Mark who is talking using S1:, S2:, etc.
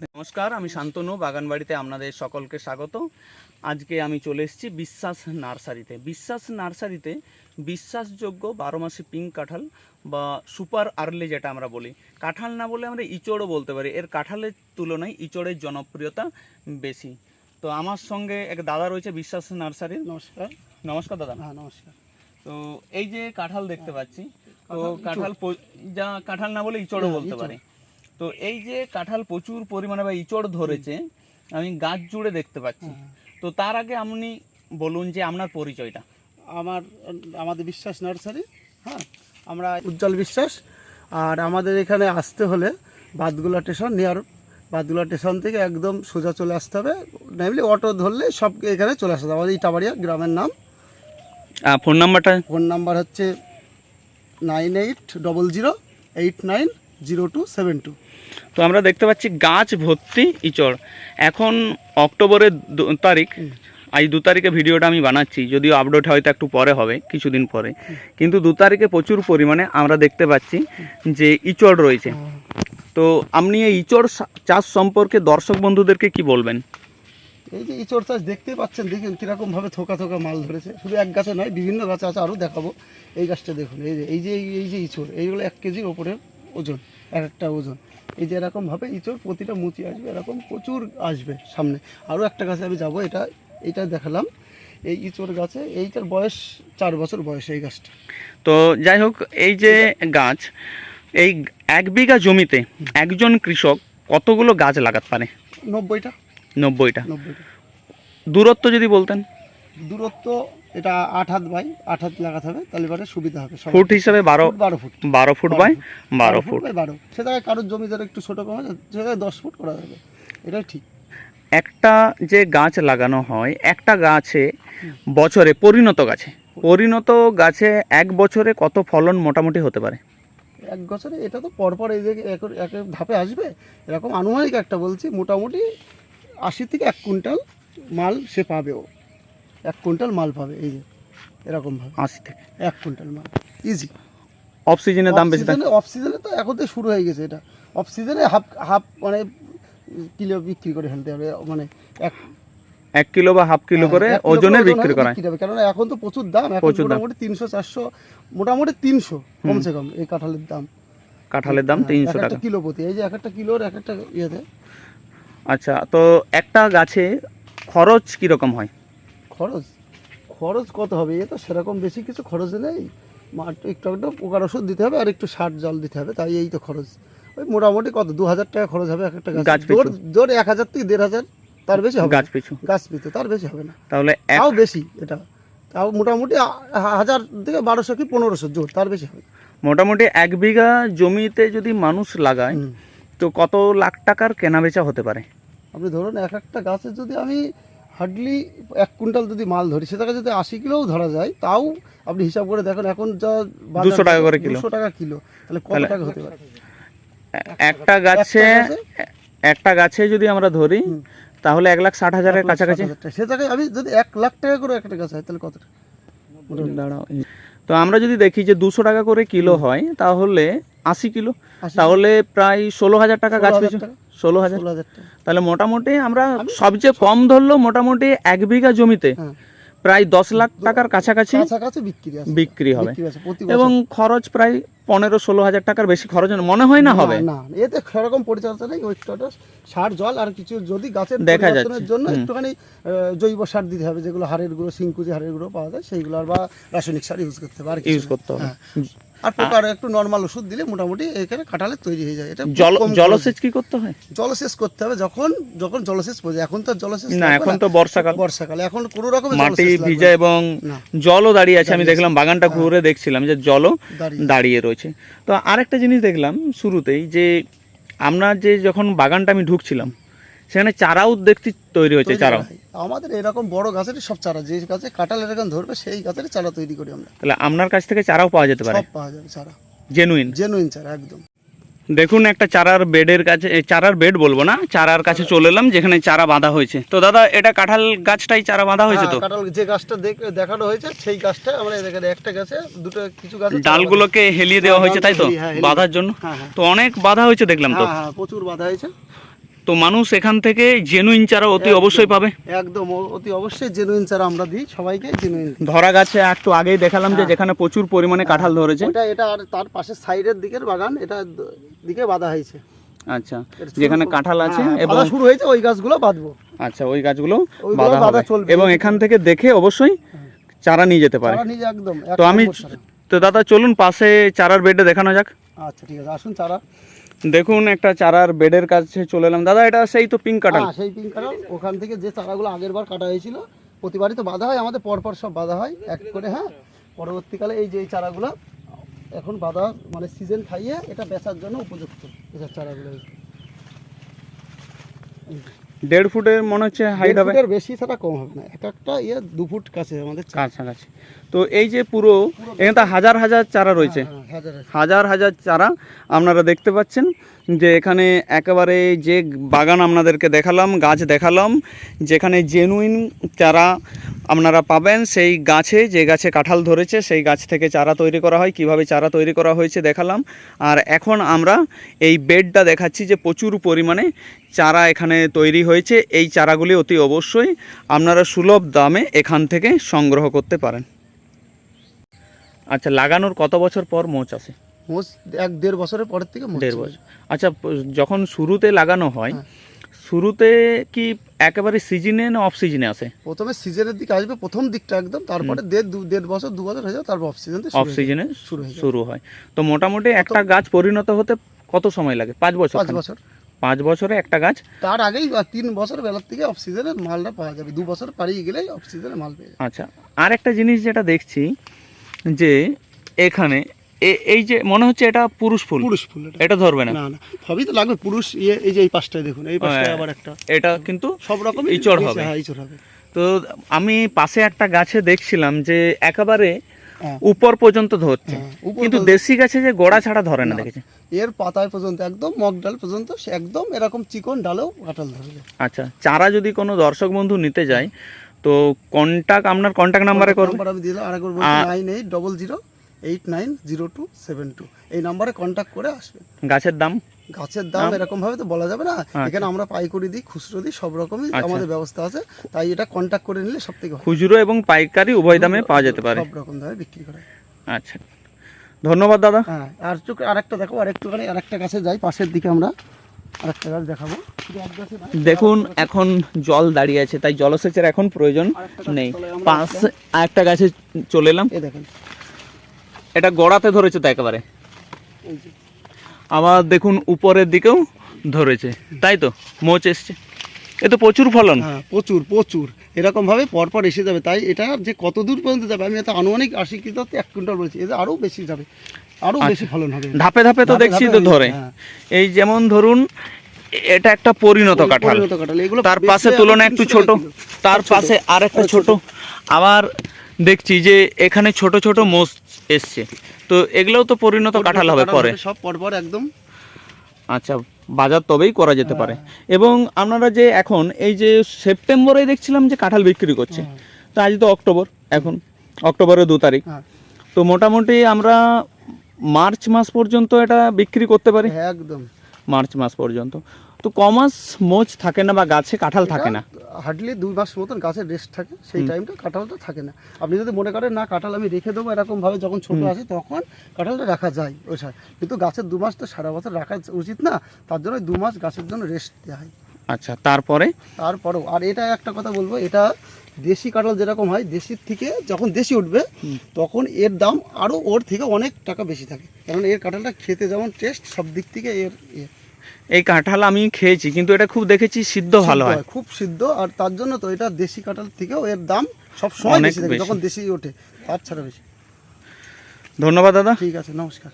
S1: নমস্কার আমি শান্তনু বাগানবাড়িতে আপনাদের সকলকে স্বাগত। আজকে আমি চলে এসেছি বিশ্বাস নার্সারিতে। বিশ্বাস নার্সারিতে বিশ্বাসযোগ্য বারো মাসে পিঙ্ক কাঁঠাল বা সুপার আর্লি যেটা আমরা বলি। কাঁঠাল না বলে আমরা ইচড়ও বলতে পারি। এর কাঁঠালের তুলনায় ইচড়ের জনপ্রিয়তা বেশি। তো আমার সঙ্গে এক দাদা রয়েছে বিশ্বাস নার্সারির
S2: নমস্কার।
S1: নমস্কার দাদা।
S2: হ্যাঁ নমস্কার।
S1: তো এই যে কাঁঠাল দেখতে পাচ্ছি তো
S2: কাঁঠাল,
S1: যা কাঁঠাল না বলে ইচড়ও
S2: হ্যাঁ,
S1: বলতে। পারে। তো এই যে কাঁঠাল প্রচুর পরিমাণে বা ইচড় ধরেছে আমি গাছ জুড়ে দেখতে পাচ্ছি। তো তার আগে আপনি বলুন যে আপনার পরিচয়টা।
S2: আমার আমাদের বিশ্বাস নার্সারি হ্যাঁ? আমরা উজ্জ্বল বিশ্বাস আর আমাদের এখানে আসতে হলে Badkulla station near Badkulla station থেকে একদম সোজা চলে আসতে হবে। নাইমলি অটো ধরলে সব এখানে চলে আসতে হবে আমাদের ইটাবাড়িয়া গ্রামের নাম।
S1: ফোন নাম্বারটা
S2: ফোন নাম্বার হচ্ছে nine eight double zero eight nine zero two seven two
S1: তো আমরা দেখতে পাচ্ছি গাছ ভর্তি ইচড়। এখন অক্টোবরের দু তারিখ, আজ দু তারিখে ভিডিওটা আমি বানাচ্ছি, যদিও আপলোড হয়তো একটু পরে হবে, কিছুদিন পরে। কিন্তু দু তারিখে প্রচুর পরিমাণে আমরা দেখতে পাচ্ছি যে ইচড় রয়েছে। তো আপনি এই ইচড় চাষ সম্পর্কে দর্শক বন্ধুদেরকে কি বলবেন?
S2: এই যে ইঁচড় চাষ দেখতেই পাচ্ছেন, দেখুন কীরকমভাবে থোকা থোকা মাল ধরেছে। শুধু এক গাছে নয়, বিভিন্ন গাছে আছে, আরও দেখাবো। এই গাছটা দেখুন, এই যে এই যে এই যে ইঁচড়, এইগুলো এক কেজির ওপরে ওজন এক একটা ওজন। এই যে এরকমভাবে ইঁচড় প্রতিটা মুচি আসবে এরকম প্রচুর আসবে সামনে। আরও একটা গাছে আমি যাব এটা এইটা দেখালাম। এই ইঁচড় গাছে এইটার বয়স চার বছর বয়স এই গাছটা।
S1: তো যাই হোক এই যে গাছ এই এক বিঘা জমিতে একজন কৃষক কতগুলো গাছ লাগাতে পারে?
S2: নব্বইটা।
S1: নব্বইটা।
S2: নব্বইটা।
S1: দূরত্ব যদি বলতেন।
S2: দূরত্ব এটা আট হাত বাই আট হাত লাগাতে হবে তাহলে পরে সুবিধা হবে
S1: ফুট হিসাবে বারো
S2: বারো ফুট।
S1: বারো ফুট বাই বারো ফুট
S2: বাই বারো। সে জায়গায় কারোর জমি ধরে একটু ছোটো কম সে জায়গায় দশ ফুট করা যাবে। এটাই ঠিক।
S1: একটা যে গাছ লাগানো হয় একটা গাছে বছরে পরিণত গাছে পরিণত গাছে এক বছরে কত ফলন মোটামুটি হতে পারে?
S2: এক বছরে এটা তো পরপর এই যে এক এক ধাপে আসবে। এরকম আনুমানিক একটা বলছি মোটামুটি আশি থেকে এক কুইন্টাল মাল সে পাবে ও এক কুইন্টাল মাল পাবে এই যে এরকমভাবে।
S1: আশি থেকে।
S2: এক কুইন্টাল মাল। ইজি
S1: অফ সিজনের দাম বেশি থাকে?
S2: অফ সিজনে তো এখন তো শুরু হয়ে গেছে এটা। অফ সিজনে হাফ হাফ মানে কিলো বিক্রি করে ফেলতে হবে মানে এক
S1: এক কিলো বা হাফ কিলো করে
S2: হ্যাঁ,
S1: ওজনের
S2: ওজন
S1: বিক্রি করা হয়
S2: হবে কেননা এখন তো প্রচুর দাম এখন
S1: প্রচুর
S2: মোটামুটি তিনশো চারশো মোটামুটি তিনশো কমসে কম এই কাঁঠালের দাম।
S1: কাঁঠালের দাম
S2: হ্যাঁ,
S1: তিনশো টাকা।
S2: কিলো প্রতি এই যে এক একটা কিলোর এক একটা ইয়েতে।
S1: আচ্ছা তো একটা গাছে খরচ কীরকম হয়?
S2: খরচ? খরচ কত হবে? এ তো সেরকম বেশি কিছু খরচ নেই। মাঠ একটু একটু পোকার ওষুধ দিতে হবে আর একটু সার জল দিতে হবে তাই এই তো খরচ। ওই মোটামুটি কত? দু হাজার টাকা খরচ হবে এক একটা গাছ। জোর জোর এক হাজার থেকে দেড় হাজার তার বেশি হবে।
S1: গাছ পিছু।
S2: গাছ পিছু তার বেশি হবে না।
S1: তাহলে
S2: তাও বেশি এটা। তাও মোটামুটি হাজার থেকে বারোশো কি পনেরোশো জোর তার বেশি হবে।
S1: মোটামুটি এক বিঘা জমিতে যদি মানুষ লাগায় তো কত লাখ টাকার কেনাবেচা হতে পারে?
S2: আপনি ধরুন এক একটা গাছে যদি আমি হার্ডলি এক কুইন্টাল যদি মাল ধরি সেটাকে যদি আশি কিলোও ধরা যায় তাও আপনি হিসাব করে দেখেন এখন যা
S1: 200 টাকা করে কিলো।
S2: দুশো টাকা কিলো তাহলে কত টাকা হতে পারে
S1: একটা গাছে? একটা গাছে যদি আমরা ধরি তাহলে এক লাখ ষাট হাজারের কাছাকাছি
S2: ষাট হাজার টাকা। সে জায়গায় আমি যদি এক লাখ টাকা করে একটা গাছ হয় তাহলে কত টাকা
S1: দাঁড়াও তো আমরা যদি দেখি যে দুশো টাকা করে কিলো হয় তাহলে আশি কিলো। তাহলে প্রায় ষোলো হাজার টাকা গাছ
S2: 16,000
S1: পিছু ষোলো হাজার। তাহলে মোটামুটি আমরা সবচেয়ে কম ধরলো মোটামুটি এক বিঘা জমিতে
S2: হ্যাঁ।
S1: প্রায় দশ লাখ টাকার কাছাকাছি
S2: বিক্রি
S1: হবে। এবং খরচ প্রায় পনেরো ষোলো হাজার টাকার বেশি খরচ মনে হয় না হবে?
S2: না এতে সেরকম পরিচর্যা নেই। ওই সার জল আর কিছু যদি গাছের
S1: দেখা যাচ্ছে,
S2: জন্য একটুখানি জৈব সার দিতে হবে যেগুলো হাড়ের গুঁড়ো সিংকুচি হাড়ের গুঁড়ো পাওয়া যায় সেইগুলো আর বা রাসায়নিক সার ইউজ করতে হবে। আর
S1: ইউজ করতে হবে।
S2: হ্যাঁ। আর পোকার একটু নর্মাল ওষুধ দিলে মোটামুটি এখানে কাঁঠালে তৈরি হয়ে যায়। এটা
S1: জল জলসেচ কি করতে হয়?
S2: জলসেচ করতে হবে যখন যখন জলসেচ পড়ে এখন তো জলসেচ
S1: না এখন তো বর্ষাকাল।
S2: বর্ষাকালে। এখন কোনো রকমের
S1: মাটি ভিজা এবং। জলও দাঁড়িয়ে আছে। আমি দেখলাম বাগানটা ঘুরে দেখছিলাম যে জলও
S2: দাঁড়িয়ে
S1: দাঁড়িয়ে রয়েছে। তো আরেকটা জিনিস দেখলাম শুরুতেই যে আমরা যে যখন বাগানটা আমি ঢুকছিলাম সেখানে চারাও দেখতে তৈরি হয়েছে চারাও।
S2: আমাদের এরকম বড় গাছেরই সব চারা যে গাছে কাঁঠাল এরকম ধরবে সেই গাছের চারা তৈরি করি আমরা।
S1: তাহলে আপনার কাছ থেকে চারাও পাওয়া যেতে পারে?
S2: সব পাওয়া যাবে চারা।
S1: জেনুইন
S2: জেনুইন চারা একদম।
S1: দেখুন একটা চারার বেডের কাছে চারার বেড বলব না চারার কাছে চলে এলাম যেখানে চারা বাঁধা হয়েছে। তো দাদা এটা কাঁঠাল গাছটাই চারা বাঁধা হয়েছে তো?
S2: হ্যাঁ, কাঁঠাল যে গাছটা দেখ- দেখানো হয়েছে সেই গাছটা আমরা এখানে একটা গাছে দুটো কিছু গাছ
S1: ডালগুলোকে হেলিয়ে দেওয়া হয়েছে। তাই তো?
S2: হ্যাঁ,
S1: বাঁধার জন্য?
S2: হ্যাঁ হ্যাঁ।
S1: তো অনেক বাঁধা হয়েছে দেখলাম তো।
S2: হ্যাঁ হ্যাঁ প্রচুর বাঁধা হয়েছে।
S1: তো মানুষ এখান থেকে জেনুইন চারা অতি অবশ্যই পাবে।
S2: একদম অতি অবশ্যই জেনুইন চারা আমরা দিই সবাইকে জেনুইন
S1: ধরা গাছে একটু আগেই দেখালাম যে
S2: হ্যাঁ।
S1: যেখানে প্রচুর পরিমাণে কাঁঠাল ধরেছে।
S2: এটা এটা আর তার পাশে সাইডের দিকের বাগান এটা দিকে বাঁধা হয়েছে।
S1: আচ্ছা যেখানে কাঁঠাল আছে
S2: হ্যাঁ,
S1: এবং
S2: শুরু হয়েছে ওই গাছগুলো বাঁধবো।
S1: আচ্ছা ওই গাছগুলো বাঁধা হবে।
S2: চলবে।
S1: এবং এখান থেকে দেখে অবশ্যই চারা নিয়ে যেতে পারে।
S2: চারা একদম
S1: তো আমি তো দাদা চলুন পাশে চারার বেডে দেখানো যাক।
S2: আচ্ছা ঠিক আছে আসুন চারা।
S1: দেখুন, একটা চারার বেডের কাছে চলে এলাম। দাদা, এটা সেই তো পিঙ্ক কাঁঠাল।
S2: হ্যাঁ সেই পিঙ্ক কাঁঠাল। ওখান থেকে যে চারাগুলো আগের বার কাটা হয়েছিল, প্রতিবারই তো বাঁধা হয়, আমাদের পরপর সব বাঁধা হয়, এক করে হ্যাঁ। পরবর্তীকালে এই যে চারাগুলো, এখন বাঁধা মানে সিজন খাইয়ে এটা বেচার জন্য উপযুক্ত এসব চারাগুলো।
S1: দেড় ফুটের মনে হচ্ছে হাইট হবে?
S2: ফুটের বেশি ছাড়া কম হবে না। এক একটা ইয়ে দু ফুট কাছে আমাদের।
S1: কাছাকাছি। তো এই যে পুরো এখানে হাজার হাজার চারা রয়েছে।
S2: হ্যাঁ, হাজার। হাজার
S1: হাজার চারা আপনারা দেখতে পাচ্ছেন যে এখানে একেবারে যে বাগান আপনাদেরকে দেখালাম গাছ দেখালাম যেখানে জেনুইন চারা আপনারা পাবেন সেই গাছে যে গাছে কাঁঠাল ধরেছে সেই গাছ থেকে চারা তৈরি করা হয়। কীভাবে চারা তৈরি করা হয়েছে দেখালাম। আর এখন আমরা এই বেডটা দেখাচ্ছি যে প্রচুর পরিমাণে চারা এখানে তৈরি হয়েছে। এই চারাগুলি অতি অবশ্যই আপনারা সুলভ দামে এখান থেকে সংগ্রহ করতে পারেন। আচ্ছা লাগানোর কত বছর পর মোচ আসে?
S2: মোচ এক দেড় বছরের পরের থেকে
S1: দেড় বছর। আচ্ছা যখন শুরুতে লাগানো হয়
S2: হ্যাঁ।
S1: শুরুতে কি একেবারে সিজনে না অফ সিজনে আসে?
S2: প্রথমে সিজনের দিকে আসবে প্রথম দিকটা একদম তারপরে দেড় দু দেড় বছর দু বছর হয়ে যাবে তারপর অফ সিজন
S1: অফ সিজনে
S2: শুরু হয়ে
S1: শুরু হয়। তো মোটামুটি একটা গাছ পরিণত হতে কত সময় লাগে? পাঁচ বছর
S2: পাঁচ বছর।
S1: পাঁচ বছরে একটা গাছ
S2: তার আগেই তিন বছর বেলার থেকে অফ সিজনের মালটা পাওয়া যাবে দু বছর পাড়িয়ে গেলেই অফ সিজনে মাল পেয়ে যাবে
S1: আচ্ছা আর একটা জিনিস যেটা দেখছি যে এখানে এই যে মনে হচ্ছে এটা পুরুষ ফুল
S2: পুরুষ ফুল এটা
S1: ধরবে না
S2: না না সবই তো লাগবে পুরুষ ইয়ে এই যে এই পাশটায় দেখুন এই পাশটায়
S1: হ্যাঁ।
S2: আবার একটা
S1: এটা কিন্তু
S2: সব রকম
S1: ইচড় হবে।
S2: হ্যাঁ ইচড় হবে
S1: তো আমি পাশে একটা গাছে দেখছিলাম যে একেবারে। উপর পর্যন্ত ধরছে।
S2: হ্যাঁ,
S1: কিন্তু দেশি গাছে যে গোড়া ছাড়া ধরে না। দেখেছি
S2: এর পাতায় পর্যন্ত একদম মগ ডাল পর্যন্ত একদম এরকম চিকন ডালেও কাঁঠাল ধরবে
S1: আচ্ছা চারা যদি কোনো দর্শক বন্ধু নিতে যায় তো কন্টাক্ট আপনার কন্টাক্ট নাম্বারে করব?
S2: আমি দিলাম আরেকবার বলছি
S1: আ-
S2: nine eight double zero eight nine zero two seven two এই নাম্বারে কন্ট্যাক্ট করে আসবে
S1: গাছের দাম?
S2: গাছের দাম এরকম ভাবে তো বলা যাবে না।
S1: আচ্ছা।
S2: এখানে আমরা পাইকারি দিই খুচরো দিই সব রকমই
S1: আচ্ছা।
S2: আমাদের ব্যবস্থা আছে। তাই এটা কন্ট্যাক্ট করে নিলে সব থেকে
S1: খুচরো এবং পাইকারি উভয় দামে পাওয়া যেতে পারে।
S2: সব রকম দামে বিক্রি করে
S1: আচ্ছা। ধন্যবাদ দাদা।
S2: হ্যাঁ আর চোখ আরেকটা দেখো আর একটুখানি আরেকটা গাছে যাই পাশের দিকে আমরা আরেকটা গাছ দেখাবো।
S1: দেখুন এখন জল দাঁড়িয়ে আছে তাই জলসেচের এখন প্রয়োজন নেই। পাশ একটা গাছে চলে এলাম।
S2: এই দেখেন
S1: এটা গোড়াতে ধরেছে তো একেবারে। আবার দেখুন উপরের দিকেও ধরেছে। তাই তো? মোচ এসছে। এ তো প্রচুর ফলন।
S2: হ্যাঁ প্রচুর প্রচুর। এরকম ভাবে পরপর এসে যাবে। তাই এটা যে কত দূর পর্যন্ত যাবে আমি এটা আনুমানিক আশি কিলো এক কুইন্টাল বলছি। এটা আরও বেশি যাবে আরও বেশি ফলন হবে।
S1: ধাপে ধাপে তো দেখছি তো ধরে।
S2: হ্যাঁ।
S1: এই যেমন ধরুন এটা একটা পরিণত কাঁঠাল। তার পাশে তুলনায় একটু ছোট। তার পাশে আর একটা ছোট। আবার দেখছি যে এখানে ছোট ছোট মোষ এসছে। তো এগুলোও তো পরিণত কাঁঠাল হবে পরে।
S2: সব পরপর একদম।
S1: আচ্ছা বাজার তবেই করা যেতে পারে।
S2: হ্যাঁ।
S1: এবং আপনারা যে এখন এই যে সেপ্টেম্বরে দেখছিলাম যে কাঁঠাল বিক্রি করছে। তো আজ তো অক্টোবর এখন অক্টোবরের দু তারিখ।
S2: হ্যাঁ।
S1: তো মোটামুটি আমরা মার্চ মাস পর্যন্ত এটা বিক্রি করতে পারি?
S2: হ্যাঁ, একদম।
S1: মার্চ মাস পর্যন্ত। তো কমাস মোচ থাকে না বা গাছে কাঁঠাল থাকে না।
S2: হার্ডলি দুই মাস মতন গাছের রেস্ট থাকে সেই টাইমটা কাঁঠালটা থাকে না। আপনি যদি মনে করেন না কাঁঠাল আমি রেখে দেবো এরকম ভাবে যখন ছোট আসে তখন কাঁঠালটা রাখা যায়। ওই সময় কিন্তু গাছের দু মাস তো সারা বছর রাখা উচিত না তার জন্য দু মাস গাছের জন্য রেস্ট দেওয়া হয়।
S1: আচ্ছা তারপরে?
S2: তারপরেও আর এটা একটা কথা বলব এটা দেশি কাঁঠাল যেরকম হয় দেশির থেকে যখন দেশি উঠবে তখন এর দাম আরও ওর থেকে অনেক টাকা বেশি থাকে। কারণ এর কাঁঠালটা খেতে যেমন টেস্ট সব দিক থেকে এর ইয়ে।
S1: এই কাঁঠাল আমি খেয়েছি কিন্তু এটা খুব দেখেছি সিদ্ধ ভালো হয়।
S2: খুব সিদ্ধ আর তার জন্য তো এটা দেশি কাঁঠাল থেকেও এর দাম সব সময় বেশি
S1: বেশি।
S2: যখন দেশি ওঠে তার ছাড়া বেশি।
S1: ধন্যবাদ দাদা।
S2: ঠিক আছে নমস্কার।